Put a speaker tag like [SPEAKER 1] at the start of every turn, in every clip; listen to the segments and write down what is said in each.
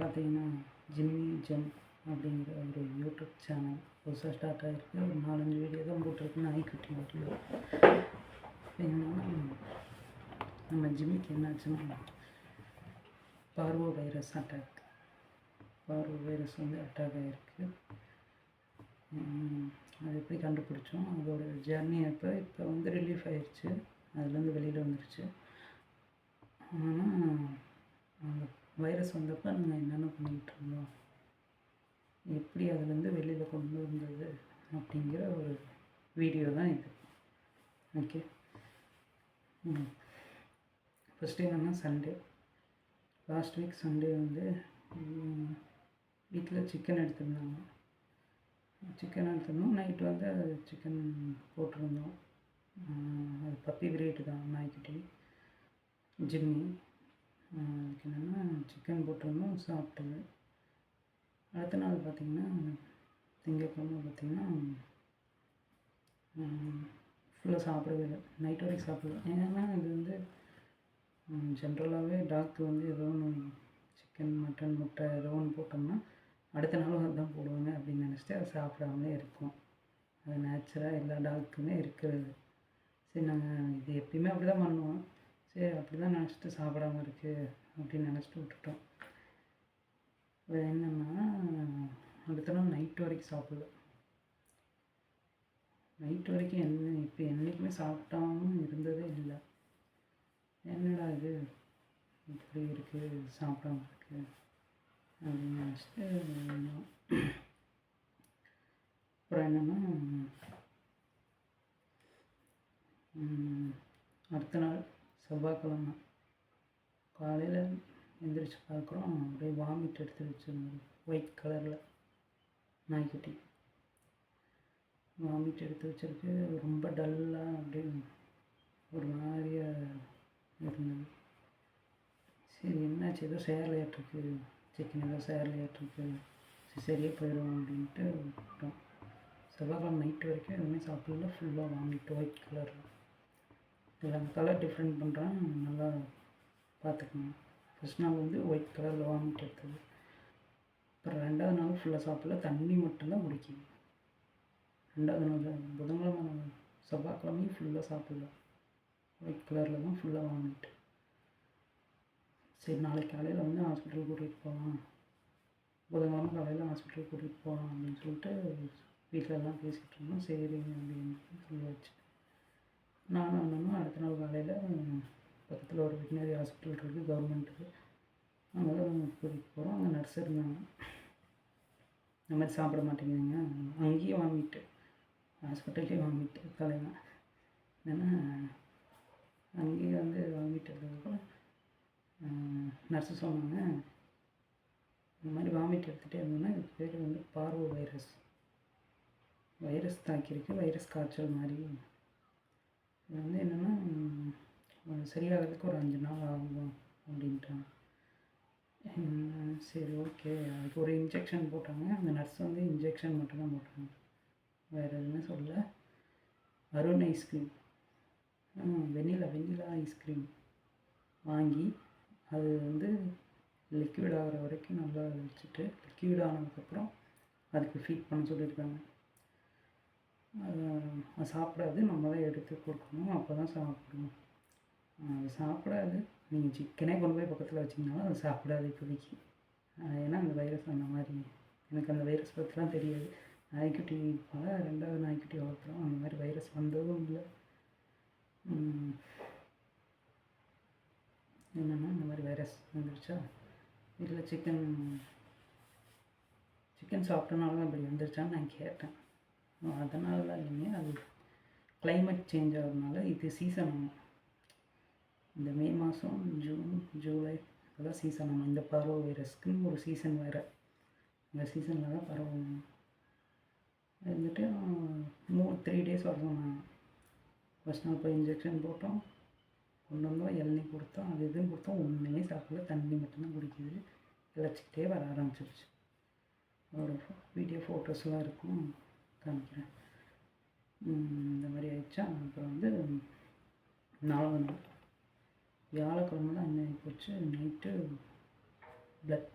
[SPEAKER 1] பார்த்தீங்கன்னா Jimmy GeM அப்படிங்கிற ஒரு யூடியூப் சேனல் புதுசாக ஸ்டார்ட் ஆகிருக்கு ஒரு நாலஞ்சு வீடியோ தான் போட்டிருக்கு நாய்க்குட்டி வீடியோ என்னன்னா நம்ம ஜிம்மிக்கு என்னாச்சுன்னா parvo virus attack parvo virus வந்து அட்டாக் ஆகிருக்கு அது எப்படி கண்டுபிடிச்சோம்? அதோட ஜர்னி அப்போ இப்போ வந்து ரிலீஃப் ஆயிடுச்சு அதுலேருந்து வெளியில் வந்துருச்சு. ஆனால் அந்த வைரஸ் வந்தப்போ நாங்கள் என்னென்ன பண்ணிக்கிட்டு இருந்தோம்? எப்படி அதுலேருந்து வெளியில் கொண்டு வந்தது? அப்படிங்கிற ஒரு வீடியோ தான் இது. ஓகே ஃபஸ்ட்டு என்னென்னா சண்டே லாஸ்ட் வீக் சண்டே வந்து வீட்டில் சிக்கன் எடுத்திருந்தாங்க. சிக்கன் எடுத்திருந்தோம். நைட்டு வந்து அது சிக்கன் போட்டிருந்தோம். அது பப்பி பிரீடு தான் நாய்க்குட்டி. ஜிம்மி. அதுக்கு என்னென்னா சிக்கன் போட்டிருந்தோம் சாப்பிட்டது. அடுத்த நாள் பார்த்திங்கன்னா திங்கக்கிழமை பார்த்திங்கன்னா ஃபுல்லாக சாப்பிடவே இல்லை. நைட் வரைக்கும் சாப்பிடல. ஏன்னா இது வந்து ஜென்ரலாகவே டாக்டர் வந்து ஏதோ ஒன்று சிக்கன் மட்டன் முட்டை ஏதோ ஒன்று போட்டோம்னா அடுத்த நாள் அதுதான் போடுவாங்க அப்படின்னு நினச்சிட்டு அதை சாப்பிடாமலே இருக்கும். அது நேச்சுராக எல்லா டாக்குமே இருக்கிறது. சரி நாங்கள் இது எப்பயுமே அப்படி தான் பண்ணுவோம். சரி அப்படி தான் நினச்சிட்டு சாப்பிடாம இருக்குது அப்படின்னு நினச்சிட்டு விட்டுட்டோம். அது என்னென்னா அடுத்த நாள் நைட்டு வரைக்கும் சாப்பிடுவோம் நைட்டு வரைக்கும் என்ன இப்போ என்றைக்குமே சாப்பிட்டாமும் இருந்ததே இல்லை. என்னடா இது? இப்படி இருக்குது சாப்பிடாம இருக்குது அப்படின்னு நினச்சிட்டு அப்புறம் என்னென்னா அடுத்த நாள் செவ்வாய்க்கிழமை. காலையில் எந்திரிச்சு பார்க்குறோம். அப்படியே வாமிட் எடுத்து வச்சுருந்தோம் ஒயிட் கலரில் நாய்க்குட்டி. வாமிட் எடுத்து வச்சிருக்கு. ரொம்ப டல்லாக அப்படியே ஒரு மாதிரியாக இருந்தது. சரி என்னாச்சு? ஏதோ சேரலையாட்டிருக்கு சிக்கன் ஏதோ சேரலையாட்டிருக்கு சரி சரியாக போயிடும் அப்படின்ட்டு விட்டோம். செவ்வாய்க்கிழமை நைட்டு வரைக்கும் எதுவுமே சாப்பிடல. ஃபுல்லாக வாமிட் ஒயிட் கலரில் இதில் கலர் டிஃப்ரெண்ட் பண்ணுறேன் நல்லா பார்த்துக்கணும் ஃபஸ்ட் நாள் வந்து ஒயிட் கலரில் வாமிட் எடுத்தது. அப்புறம் ரெண்டாவது நாள் ஃபுல்லாக சாப்பிடல. தண்ணி மட்டும்தான் குடிக்கும் ரெண்டாவது நாள் புதன்கிழமை செவ்வாய்க்கிழமையும் ஃபுல்லாக சாப்பிடல. ஒயிட் கலரில் தான் ஃபுல்லாக வாமிட். சரி நாளைக்கு காலையில் வந்து ஹாஸ்பிட்டல் கூட்டிகிட்டு போகலாம் புதன்கிழமை காலையில் ஹாஸ்பிட்டல் கூட்டிகிட்டு போகலாம் அப்படின்னு சொல்லிட்டு வீட்டில் எல்லாம் பேசிகிட்டு இருந்தோம். சரிங்க அப்படின்னு சொல்லியாச்சு. நானும் அண்ணனும் அடுத்த நாள் காலையில் பக்கத்தில் ஒரு வெட்டினரி ஹாஸ்பிட்டல் இருக்குது கவர்மெண்ட்டுக்கு அங்கே தான் கூட்டிகிட்டு போகிறோம் அங்கே நர்ஸ் இருந்தாங்க. இந்த மாதிரி சாப்பிட மாட்டேங்குதுங்க அங்கேயும் வாங்கிட்டு ஹாஸ்பிட்டல்லையும் வாமிட்டு தலைவன் ஏன்னா அங்கேயும் வந்து வாமிட் எடுத்ததுக்கப்புறம் நர்ஸு சொன்னாங்க இந்த மாதிரி வாமிட் எடுத்துகிட்டே இருந்தோன்னா இதுக்கு பேர் வந்து பார்வோ வைரஸ் வைரஸ் தாக்கியிருக்கு வைரஸ் காய்ச்சல் மாதிரி. இது வந்து என்னென்னா சரியாகிறதுக்கு ஒரு அஞ்சு நாள் ஆகும் அப்படின்ட்டாங்க. சரி ஓகே. அதுக்கு ஒரு இன்ஜெக்ஷன் போட்டாங்க. அந்த நர்ஸ் வந்து இன்ஜெக்ஷன் மட்டும்தான் போட்டாங்க. வேறு எதுவுமே சொல்ல Arun ice cream vanilla vanilla ice cream வாங்கி அது வந்து லிக்விட் ஆகிற வரைக்கும் நல்லா வச்சுட்டு லிக்விட் ஆனதுக்கப்புறம் அதுக்கு ஃபீட் பண்ண சொல்லியிருக்காங்க. சாப்பிடாது நம்ம தான் எடுத்து கொடுக்கணும். அப்போ தான் சாப்பிடணும் அது சாப்பிடாது. நீங்கள் சிக்கனே கொண்டு போய் பக்கத்தில் வச்சிங்கனாலும் அது சாப்பிடாது இப்போதைக்கு. ஏன்னா அந்த வைரஸ் அந்த மாதிரி. எனக்கு அந்த வைரஸ் பற்றிலாம் தெரியாது. நாய்க்குட்டி பல ரெண்டாவது நாய்க்குட்டி வளர்த்துறோம் அந்த மாதிரி வைரஸ் வந்ததும் இல்லை. என்னென்னா இந்த மாதிரி வைரஸ் வந்துருச்சா? இல்லை சிக்கன் சிக்கன் சாப்பிட்டனால தான் இப்படி வந்துருச்சான்னு நான் கேட்டேன். அதனால இல்லைங்க அது கிளைமேட் சேஞ்ச் ஆகிறதுனால இது சீசன் இந்த மே மாதம் ஜூன் ஜூலை அதெல்லாம் சீசன் ஆகும். இந்த பரவ வைரஸ்க்குன்னு ஒரு சீசன் வேறு. இந்த சீசனில் தான் பரவும் வந்துட்டு மூ த்ரீ டேஸ் வரணும் ஃபஸ்ட் நாள் போய் இன்ஜெக்ஷன் போட்டோம். கொண்டு வந்தோம் இளநீ கொடுத்தோம் அது இதுன்னு கொடுத்தோம். ஒன்றுமே சாப்பிடல. தண்ணி மட்டும்தான் குடிக்குது. இழைச்சிக்கிட்டே வர ஆரம்பிச்சிருச்சு. அதோட வீடியோ ஃபோட்டோஸ்லாம் இருக்கும். காமிக்கிறேன். இந்த மாதிரி ஆயிடுச்சா? அப்புறம் வந்து நாலாவது நாள் வியாழக்கிழமை தான் என்ன போச்சு? நைட்டு பிளட்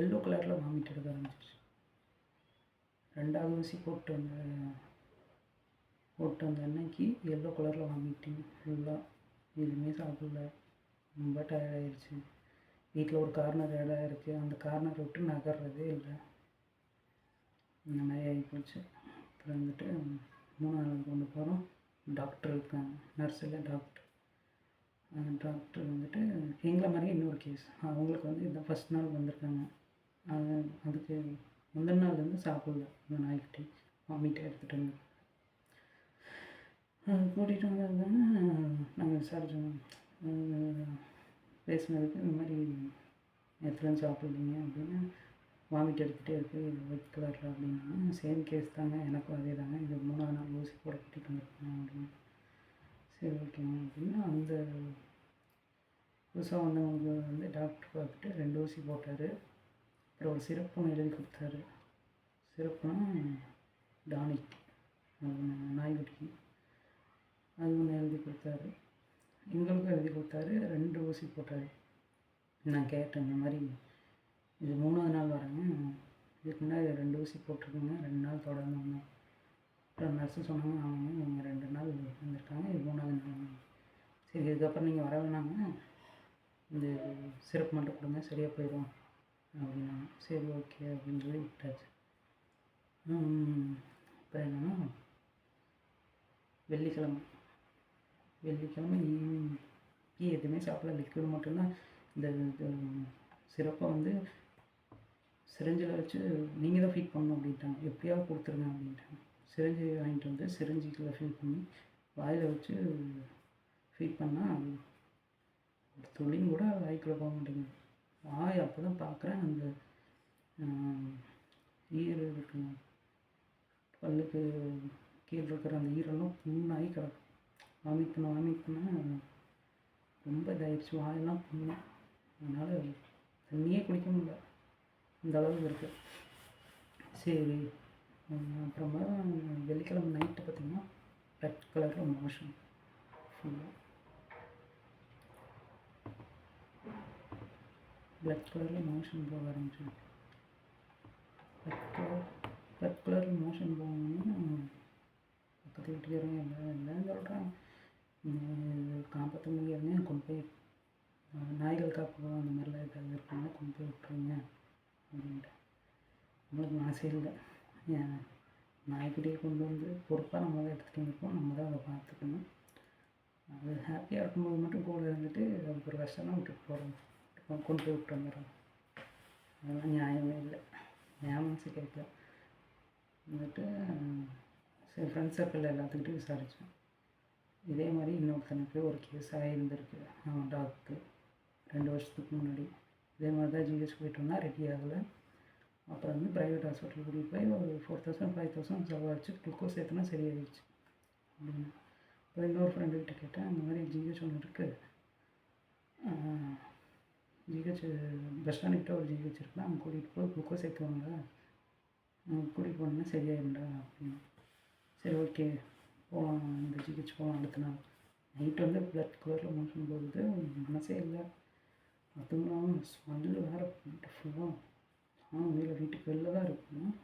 [SPEAKER 1] எல்லோ கலரில் வாமிட் எடுக்க ஆரம்பிச்சிருச்சு. ரெண்டாவது ஊசி போட்டு வந்த போட்டு வந்த அன்னைக்கு எல்லோ கலரில் வாமிட்டிங் ஃபுல்லாக எதுவுமே சாப்பிடல. ரொம்ப டயர்டாயிடுச்சு வீட்டில் ஒரு கார்னர் இடம் இருக்குது அந்த கார்னர் விட்டு நகர்றதே இல்லை. இந்த மாதிரி ஆகி போச்சு. அப்புறம் வந்துட்டு மூணாவது கொண்டு போகிறோம் டாக்டர் இருக்காங்க நர்ஸ் இல்லை டாக்டர். டாக்டர் வந்துட்டு எங்களை மாதிரி இன்னொரு கேஸ் அவங்களுக்கு வந்து இதான் ஃபஸ்ட் நாள் வந்திருக்காங்க. அது அதுக்கு முந்தின நாள் வந்து சாப்பிடல. அந்த நாய்க்கிட்டே வாமிட்டே எடுத்துகிட்டு வந்து. கூட்டிகிட்டு வந்ததுதானே நாங்கள் விசாரிச்சோம். பேசினதுக்கு இந்த மாதிரி எத்தனை சாப்பிட்லீங்க அப்படின்னு. வாமிட் எடுத்துகிட்டே இருக்குது ஒயிட் கலரில் அப்படின்னா சேம் கேஸ் தாங்க. எனக்கும் அதே தாங்க. இது மூணாவது நாள் ஊசி போட கூட்டிகிட்டு வந்துருக்கேன் அப்படின்னு. சரி ஓகேங்க அப்படின்னா அந்த புதுசாக வந்தவங்க வந்து டாக்டர் பார்த்துட்டு ரெண்டு ஊசி போட்டார். அப்புறம் ஒரு சிரப்பு ஒன்று எழுதி கொடுத்தாரு. சிரப்புனா டானிக் நாய்க்குட்டிக்கு அது ஒன்று எழுதி கொடுத்தாரு. எங்களுக்கும் எழுதி கொடுத்தாரு. ரெண்டு ஊசி போட்டார். நான் கேட்டேன் இந்த மாதிரி இது மூணாவது நாள் வரேங்க. இதுக்கு முன்னாடி ரெண்டு ஊசி போட்டிருக்கோங்க. ரெண்டு நாள் தொடர்ந்து அப்புறம் நர்ஸு சொன்னாங்க அவங்க இவங்க ரெண்டு நாள் வந்திருக்காங்க. இது மூணாவது நாள். சரி இதுக்கப்புறம் நீங்கள் வர வேணாங்க. இந்த சிறப்பு மட்டும் கொடுங்க. சரியாக போயிடும். அப்படின்னாங்க. சரி ஓகே அப்படின்னு சொல்லி விட்டாச்சு. அப்புறம் என்னென்னா வெள்ளிக்கிழமை. வெள்ளிக்கிழமை டீ எதுவுமே சாப்பிடல. லிக்விட் மட்டும்தான். இந்த இது சிறப்பை வந்து சிரஞ்சில் வச்சு நீங்கள் தான் ஃபீட் பண்ணணும் அப்படின்ட்டாங்க. எப்படியாவது கொடுத்துருங்க அப்படின்ட்டாங்க. சிரஞ்சி வாங்கிட்டு வந்து சிரஞ்சிக்குள்ளே ஃபீட் பண்ணி வாயில் வச்சு ஃபீட் பண்ணால் ஒரு துளியும் கூட வாய்க்குள்ளே போக மாட்டேங்குது. வாய் அப்போ தான் பார்க்குறேன். அந்த ஈரல் இருக்குங்க பல்லுக்கு கீழே இருக்கிற அந்த ஈரெல்லாம் புண்ணாகி கிடக்கும். வாமிட் பண்ண வாமிட் பண்ண ரொம்ப இதாகிடுச்சு வாயெல்லாம் புண்ணு. அதனால் தண்ணியே குடிக்க முடியல. இந்த அளவுக்கு இருக்குது சரி அப்புறமா வெள்ளிக்கிழமை நைட்டு பார்த்திங்கன்னா ரெட் கலரில் மோஷன் ஃபுல்லாக பிளட் கலரில் மோஷன் போக ஆரம்பிச்சோம் ரெட் கலர் ரெட் கலரில் மோஷன் போகணும்னு பக்கத்து வீட்டுக்காரங்க எல்லாம் எல்லாம் சொல்கிறேன் காப்பாற்ற முடியாதுங்க கொண்டு போய் நாய்கள் காப்பகம் அந்த மாதிரிலாம் ஏதாவது இருக்காங்க கொண்டு போய் விட்டுருங்க. நம்மளுக்கு மனசே இல்லை ஏன் நாய்க்குட்டியை கொண்டு வந்து பொறுப்பாக நம்ம தான் எடுத்துகிட்டு வந்திருக்கோம். நம்ம தான் அதை பார்த்துக்கணும். அது ஹாப்பியாக இருக்கும்போது மட்டும் கூட இருந்துட்டு அதுக்கு ஒரு கஷ்டம்னா விட்டுட்டு போகிறோம் கொண்டு போய் விட்டு வந்துடுறோம். அதெல்லாம் நியாயமே இல்லை. நியாயம்ஸு மனசு கேட்கல. வந்துட்டு சரி ஃப்ரெண்ட்ஸ் சர்க்கிள் எல்லாத்துக்கிட்டையும் விசாரித்தோம் இதே மாதிரி இன்னொருத்தனுக்கு ஒரு கேஸ் இருந்திருக்கு அவன் டாக்கு ரெண்டு வருஷத்துக்கு முன்னாடி. இதே மாதிரி தான் ஜிஹெச் போயிட்டு வந்தால் ரெடி ஆகலை. அப்புறம் வந்து ப்ரைவேட் ஹாஸ்பிட்டல் கூட்டிகிட்டு போய் ஒரு ஃபோர் தௌசண்ட் ஃபைவ் தௌசண்ட் செலவாச்சு குளுக்கோஸ் ஏற்றினா சரியாயிடுச்சு. அப்படின்னு. அப்புறம் இன்னொரு ஃப்ரெண்டுக்கிட்ட கேட்டேன் அந்த மாதிரி ஜிஹெச் ஒன்று இருக்குது ஜிஹெச் பஸ் ஸ்டாண்டுக்கிட்ட ஒரு ஜிஹெச் இருக்குன்னா அவங்க கூட்டிகிட்டு போய் குளுக்கோஸ் ஏற்றுவாங்க கூட்டிகிட்டு போனோம்னா சரியாயிருண்டா அப்படின்னு. சரி ஓகே போகலாம் இந்த ஜிஹெச் போகலாம் அடுத்த நாள். நைட் வந்து பிளட் கலரில் மோஷன் போகுது மனசே இல்லை. அதுவும் இல்லாமல் ஸ்மெல்லு வேறு வீட்டு ஃபுல்லாக ஆனால் வெளியில் வீட்டுக்கு வெளில தான் இருக்கணும்.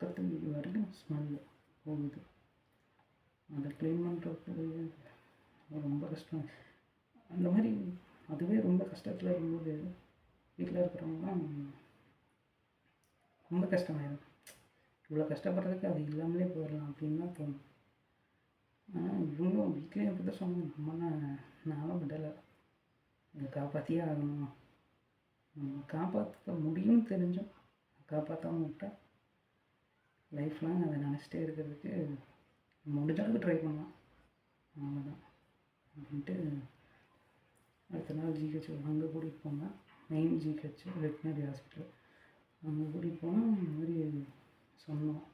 [SPEAKER 1] பக்கத்து வீடு வரைக்கும் ஸ்மெல்லு போகுது. அதை க்ளீன் பண்ணுறது ரொம்ப கஷ்டம். அந்த மாதிரி அதுவே ரொம்ப கஷ்டத்தில் இருக்கும்போது வீட்டில் இருக்கிறவங்களாம் ரொம்ப கஷ்டமாயிடும் இவ்வளோ கஷ்டப்படுறதுக்கு அது இல்லாமலே போயிடலாம் அப்படின்னு தான் தோணும். ஆனால் இவங்களும் வீட்லேயும் அப்படி தான் சொன்னாங்க நம்ம நானும் விடலை. காப்பாற்றியே ஆகணும் காப்பாற்ற முடியும்னு தெரிஞ்சும். காப்பாற்றாம விட்டால் லைஃப் லாங் அதை நினச்சிட்டே இருக்கிறதுக்கு முடிஞ்ச அளவுக்கு ட்ரை பண்ணலாம். அவ்வளோதான் அப்படின்ட்டு அடுத்த நாள் ஜிஹெச் அங்கே கூட்டிகிட்டு போனேன். மெயின் ஜிஹெச் வெட்டினரி ஹாஸ்பிட்டல் அங்கே கூட்டிகிட்டு போனால் இந்த மாதிரி சொன்னோம்.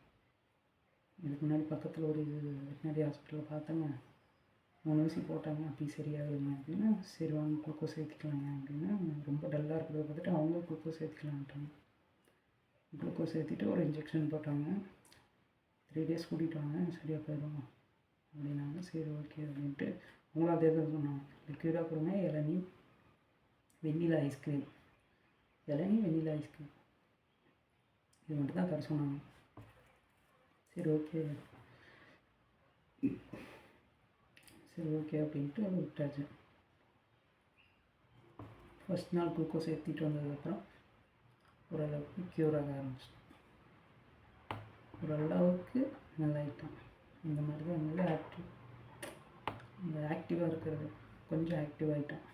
[SPEAKER 1] இதுக்கு முன்னாடி பக்கத்தில் ஒரு வெட்டினரி ஹாஸ்பிட்டலில் பார்த்தேங்க. மூணு ஊசி போட்டாங்க அப்படி சரியாகுதுங்க அப்படின்னா சரி வாங்க குளுக்கோஸ் ஏற்றிக்கலாங்க அப்படின்னா ரொம்ப டல்லாக இருக்கிறத பார்த்துட்டு அவங்க குளுக்கோஸ் ஏற்றிக்கலான்ட்டாங்க குளுக்கோஸ் ஏற்றிட்டு ஒரு இன்ஜெக்ஷன் போட்டாங்க. த்ரீ டேஸ் கூட்டிகிட்டு வாங்க சரியாக போயிடும் அப்படின்னாங்க. சரி ஓகே அப்படின்ட்டு அவங்களும் அதே தான் சொன்னாங்க. லிக்யூடாக கொடுங்க இளநீ வெண்ணிலா ஐஸ்கிரீம் இளநீ வெண்ணிலா ஐஸ்கிரீம் இது மட்டும் தான் தர சொன்னாங்க. சரி ஓகே சரி ஓகே அப்படின்ட்டு விட்டாச்சு. ஃபஸ்ட் நாள் குளுக்கோஸ் ஏற்றிட்டு வந்ததுக்கப்புறம் ஓரளவுக்கு க்யூர் ஆக ஆரம்பிச்சிட்டோம். ஓரளவுக்கு நல்லாயிட்டான் இந்த மாதிரி தான் நல்லா ஆக்டிவ் இந்த ஆக்டிவாக இருக்கிறது. கொஞ்சம் ஆக்டிவ் ஆகிட்டோம்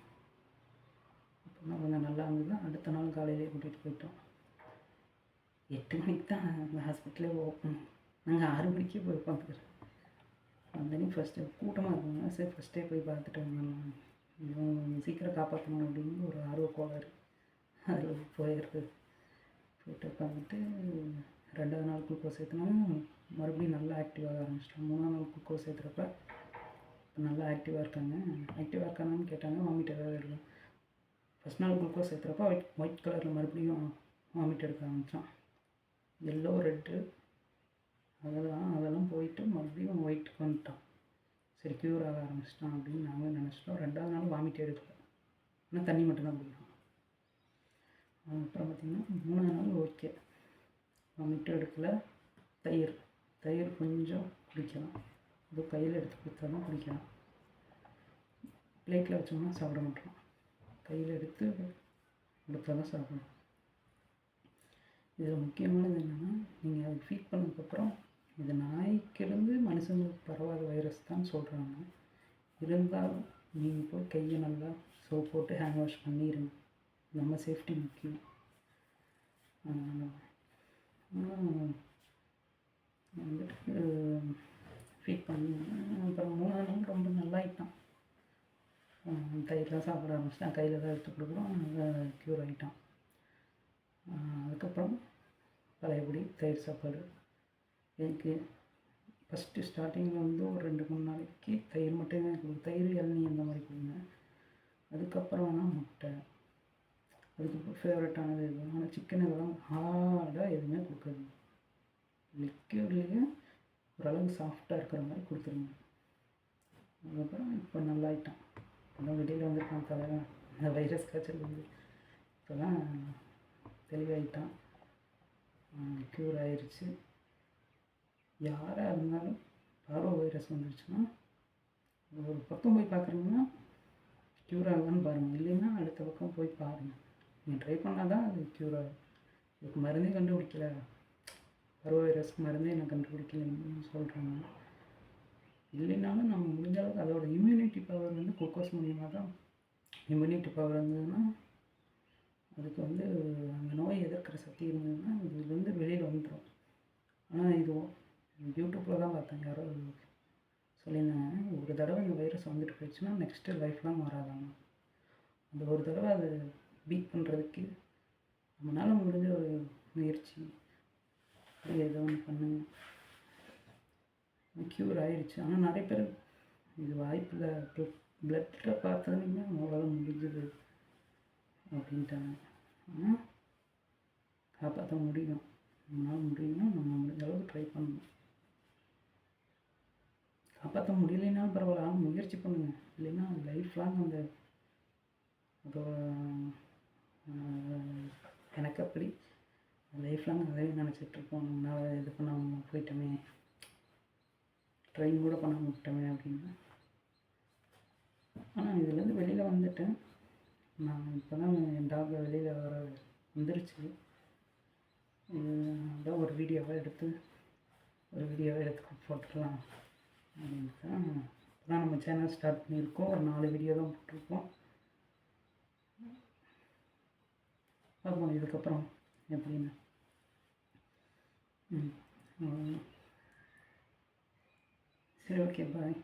[SPEAKER 1] அப்புறமா கொஞ்சம் நல்லா இருந்தது. அடுத்த நாள் காலையிலே கூட்டிகிட்டு போயிட்டோம். எட்டு மணிக்கு தான் அந்த ஹாஸ்பிட்டலே ஓப்பன் நாங்கள் ஆறு மணிக்கே போய் பார்த்துக்கிறோம் வந்தனே ஃபஸ்ட்டு கூட்டமாக இருக்குங்க சரி ஃபஸ்ட்டே போய் பார்த்துட்டு வந்துடலாம் இவன் சீக்கிரம் காப்பாற்றணும் அப்படின்னு ஒரு ஆர்வ கோளாறு அதில் போயிடுறது. போயிட்டு உட்காந்துட்டு ரெண்டாவது நாள் குளுக்கோஸ் ஏற்றினாலும் மறுபடியும் நல்லா ஆக்டிவாக ஆரம்பிச்சிட்டோம். மூணாவது நாள் குளுக்கோஸ் ஏற்றுறப்ப நல்லா ஆக்டிவாக இருக்காங்க. ஆக்டிவாக இருக்காங்கன்னு கேட்டாங்க வாமிட் ஏதாவது எடுக்கும் ஃபஸ்ட் நாள் குளுக்கோஸ் ஏற்றுறப்ப ஒயிட் ஒயிட் கலரில் மறுபடியும் வாமிட் எடுக்க ஆரம்பித்தான் எல்லோ ரெட்டு அதெல்லாம் அதெல்லாம் போயிட்டு மறுபடியும் ஒயிட்டுக்கு வந்துட்டான் சரி க்யூர் ஆக ஆரம்பிச்சிட்டான் அப்படின்னு நாங்கள் நினச்சிட்டோம். ரெண்டாவது நாள் வாமிட் எடுக்கல. ஆனால் தண்ணி மட்டும்தான் குடிக்கணும். அப்புறம் பார்த்திங்கன்னா மூணாவது நாள் ஓகே வாமிட்டும் எடுக்கல. தயிர். தயிர் கொஞ்சம் குடிக்கலாம். அது கையில் எடுத்து கொடுத்தா தான் குடிக்கலாம் பிளேட்டில் வச்சோம்னா சாப்பிட மாட்டோம். கையில் எடுத்து கொடுத்தா தான் சாப்பிடணும். இதில் முக்கியமானது என்னென்னா நீங்கள் அதை ஃபீட் பண்ணதுக்கப்புறம் இது நாய்க்கிருந்து மனுஷங்களுக்கு பரவாத வைரஸ் தான் சொல்கிறாங்க இருந்தாலும் நீங்கள் போய் கையை நல்லா சோப் போட்டு ஹேண்ட் வாஷ் பண்ணிடுங்க நம்ம சேஃப்டி முக்கியம். வந்துட்டு ஃபீட் பண்ணி அப்புறம் மூணாவது நாள் ரொம்ப நல்லாயிட்டான் தயிர்லாம் சாப்பிட ஆரம்பிச்சிட்டான். கையில் தான் எடுத்து கொடுக்குறோம். நல்லா க்யூர் ஆகிட்டான் அதுக்கப்புறம் பழையபடி தயிர் சாப்பாடு எனக்கு ஃபஸ்ட்டு ஸ்டார்டிங்கில் வந்து ஒரு ரெண்டு மூணு நாளைக்கு தயிர் மட்டுமே கொடுக்கும் தயிர் இளநீ அந்த மாதிரி கொடுங்க. அதுக்கப்புறம் வேணால் முட்டை. அதுக்கப்புறம் ஃபேவரட்டானது இது ஆனால் சிக்கன் இதெல்லாம் ஹார்டாக எதுவுமே கொடுக்காது. லிக்யூட்லேயே ஓரளவு சாஃப்டாக இருக்கிற மாதிரி கொடுத்துருங்க. அதுக்கப்புறம் இப்போ நல்லாயிட்டான். இப்போ வெளியில் வந்துருக்கான் தலைவன் இந்த வைரஸ் காய்ச்சல் வந்து இப்போ தான் தெளிவாயிட்டான் க்யூர் ஆயிடுச்சு யாராக இருந்தாலும் பார்வோ வைரஸ் வந்துருச்சுன்னா ஒரு பக்கம் போய் பார்க்குறீங்கன்னா க்யூர் ஆகலான்னு பாருங்கள் இல்லைன்னா அடுத்த பக்கம் போய் பாருங்கள் நீங்கள் ட்ரை பண்ணால் தான் அது க்யூர் ஆகும். இதுக்கு மருந்தே கண்டுபிடிக்கல. பருவ வைரஸ் மருந்தே நான் கண்டுபிடிக்கலன்னு சொல்கிறாங்க இல்லைனாலும் நம்ம முடிஞ்ச அளவுக்கு அதோட இம்யூனிட்டி பவர் வந்து குளுக்கோஸ் மூலியமாக தான் இம்யூனிட்டி பவர் இருந்ததுன்னா அதுக்கு வந்து அந்த நோய் எதிர்க்கிற சக்தி இருந்ததுன்னா இதுலேருந்து வெளியில் வந்துடும் ஆனால் இது யூடியூப்பில் தான் பார்த்தேன். யாரோ சொல்லியிருந்தாங்க ஒரு தடவை இந்த வைரஸ் வந்துட்டு போயிடுச்சுன்னா நெக்ஸ்ட்டு லைஃப்லாம் வராதாங்க அந்த ஒரு தடவை அதை பீட் பண்ணுறதுக்கு நம்மளால் முடிஞ்ச ஒரு முயற்சி ஏதோ ஒன்று பண்ணுங்க. க்யூர் ஆயிடுச்சு ஆனால் நிறைய பேர் இது வாய்ப்பில் பிளட்டில் பார்த்ததுமே அவ்வளோதான் முடிஞ்சது அப்படின்ட்டாங்க. ஆனால் காப்பாற்ற முடியும். நம்மளால் முடியும்னா நம்ம முடிஞ்ச அளவுக்கு ட்ரை பண்ணணும். காப்பாற்ற முடியலைன்னாலும் பரவாயில்ல முயற்சி பண்ணுங்கள் இல்லைன்னா லைஃப் லாங் அந்த அதோட எனக்கு அப்படி. லைஃப் லாங் அதே நினச்சிட்ருப்போம் நம்மளால் இது பண்ணாமல் போயிட்டோமே. ட்ரெயின் கூட பண்ணாமல் விட்டோமே அப்படின்னு. ஆனால் இதுலேருந்து வெளியில் வந்துட்டேன். நான் இப்போ தான் என் டாக் வெளியில் வர வந்துருச்சு. அதான் ஒரு வீடியோவாக எடுத்து ஒரு வீடியோவாக எடுத்து போட்டுடலாம். தான் நம்ம சேனல் ஸ்டார்ட் பண்ணியிருக்கோம். ஒரு நாலு வீடியோ தான் போட்டிருக்கோம். பார்ப்போம் இதுக்கப்புறம் எப்படின்னு. ம் சரி ஓகே பாய்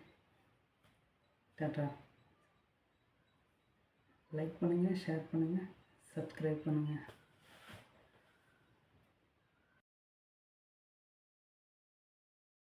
[SPEAKER 1] டாட்டா. லைக் பண்ணுங்கள் ஷேர் பண்ணுங்கள் சப்ஸ்கிரைப் பண்ணுங்கள்